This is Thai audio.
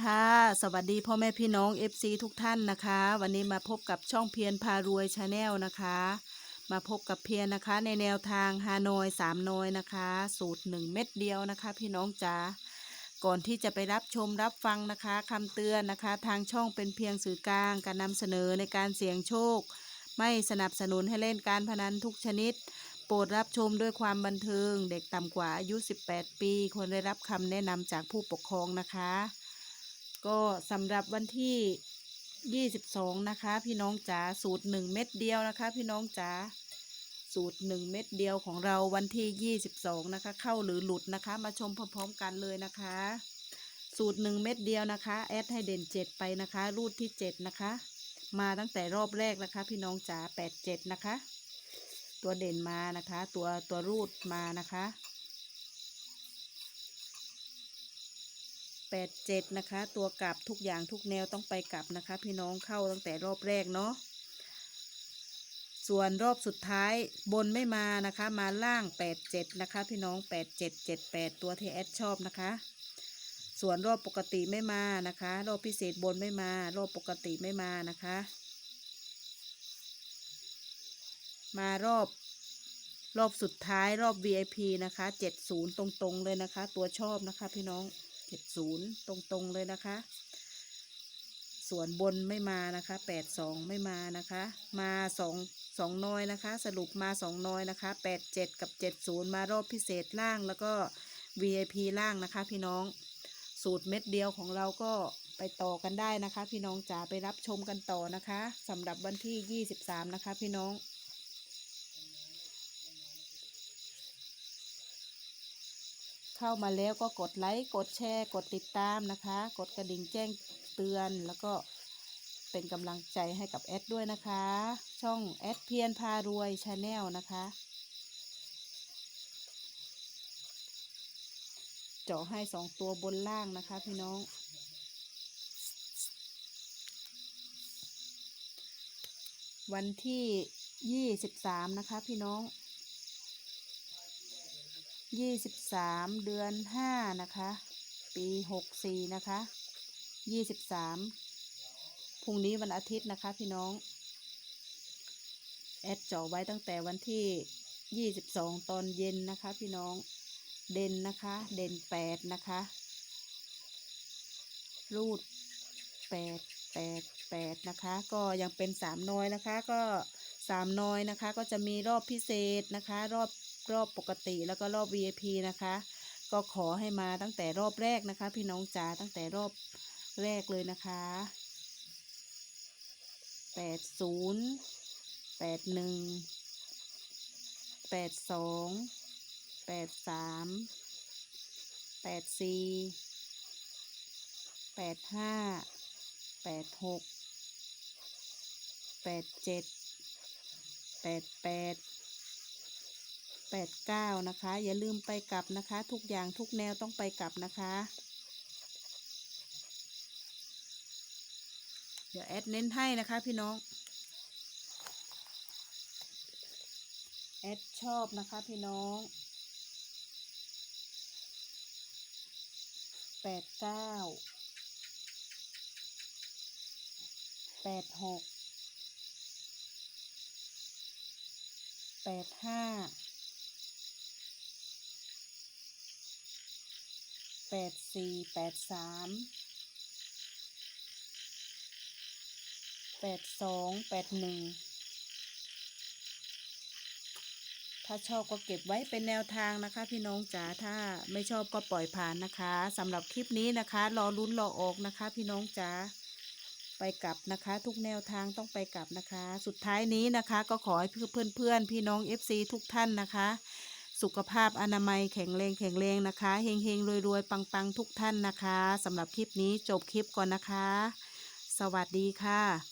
ค่ะ สวัสดีพ่อแม่พี่น้อง FC ทุกท่านนะคะ วันนี้มาพบกับช่องเพียรพารวยชาแนลนะคะ มาพบกับเพียรนะคะ ในแนวทางฮานอยสามนอยนะคะ สูตรหนึ่งเม็ดเดียวนะคะ พี่น้องจ๋าก่อนที่จะไปรับชมรับฟังนะคะคำเตือนนะคะ ทางช่องเป็นเพียงสื่อกลาง การนำเสนอในการเสี่ยงโชค ไม่สนับสนุนให้เล่นการพนันทุกชนิด โปรดรับชมด้วยความบันเทิง เด็กต่ำกว่าอายุ 18 ปีควรได้รับคำแนะนำจากผู้ปกครองนะคะ ก็สำหรับวันที่ 22 นะคะ พี่น้องจ๋าสูตร 1 เม็ดเดียวนะคะ พี่น้องจ๋าสูตร 1 เม็ดเดียวของเราวันที่ 22 นะคะ เข้าหรือหลุดนะคะ มาชมพร้อม ๆ กันเลยนะคะ สูตร 1 เม็ดเดียวนะคะแอดให้เด่น 7 ไปนะคะ รูดที่ 7 นะคะ มาตั้งแต่รอบแรกนะคะ พี่น้องจ๋า87 นะคะ ตัวเด่นมานะคะ ตัวตัวรูดมานะคะ แปดเจ็ดนะคะ ตัวกลับทุกอย่างทุกแนวต้องไปกลับนะคะ พี่น้องเข้าตั้งแต่รอบแรกเนาะส่วนรอบสุดท้ายบนไม่มานะคะ มาล่างแปดเจ็ดนะคะ พี่น้องแปดเจ็ดเจ็ดแปดตัวที่แอดชอบนะคะ ส่วนรอบปกติไม่มานะคะ รอบพิเศษบนไม่มา รอบปกติไม่มานะคะ มารอบรอบสุดท้ายรอบ VIP นะคะ 70 ตรงๆเลยนะคะ ตัวชอบนะคะพี่น้อง 70ตรงๆเลยนะคะ ส่วนบนไม่มานะคะ82ไม่มานะคะ มา2 2น้อยนะคะ สรุปมา2น้อยนะคะ87กับ70มารอบพิเศษล่างแล้วก็ VIP ล่างนะคะ พี่น้องสูตรเม็ดเดียวของเราก็ไปต่อกันได้นะคะ พี่น้องจ๋าไปรับชมกันต่อนะคะสำหรับวันที่ 23 นะคะ พี่น้อง เข้ามาแล้วก็กดไลค์กดแชร์กดติดตามนะคะ กดกระดิ่งแจ้งเตือนแล้วก็เป็นกำลังใจให้กับแอดด้วยนะคะ ช่องแอดเพียนพารวยชาแนลนะคะเจาะให้สองตัวบนล่างนะคะพี่น้อง วันที่ยี่สิบสามนะคะพี่น้อง ยี่สิบสามเดือนห้านะคะ ปีหกสี่นะคะยี่สิบสามพรุ่งนี้วันอาทิตย์นะคะพี่น้อง แอดจาะไว้ตั้งแต่วันที่ยี่สิบสองตอนเย็นนะคะพี่น้องเด่นนะคะ เด่นแปดนะคะรูดแปดแปดแปดนะคะ ก็ยังเป็นสามน้อยนะคะ ก็สามน้อยนะคะ ก็จะมีรอบพิเศษนะคะ รอบ รอบปกติแล้วก็รอบ VIP นะคะ ก็ขอให้มาตั้งแต่รอบแรกนะคะ พี่น้องจ๋าตั้งแต่รอบแรกเลยนะคะแปดศูนย์แปดหนึ่งแปดสองแปดสามแปดสี่แปดห้าแปดหกแปดเจ็ดแปดแปด แปดเก้านะคะ อย่าลืมไปกลับนะคะ ทุกอย่างทุกแนวต้องไปกลับนะคะ เดี๋ยวแอดเน้นให้นะคะพี่น้อง แอดชอบนะคะพี่น้องแปดเก้าแปดหกแปดห้า แปดสี่แปดสามแปดสองแปดหนึ่งถ้าชอบก็เก็บไว้เป็นแนวทางนะคะ พี่น้องจ๋าถ้าไม่ชอบก็ปล่อยผ่านนะคะสำหรับคลิปนี้นะคะ รอลุ้นรอออกนะคะ พี่น้องจ๋าไปกลับนะคะ ทุกแนวทางต้องไปกลับนะคะ สุดท้ายนี้นะคะ ก็ขอให้เพื่อนเพื่อนพี่น้อง FC ทุกท่านนะคะ สุขภาพอนามัยแข็งแรงแข็งแรงนะคะเฮงเฮงรวยรวยปังปังทุกท่านนะคะสำหรับคลิปนี้จบคลิปก่อนนะคะ สวัสดีค่ะ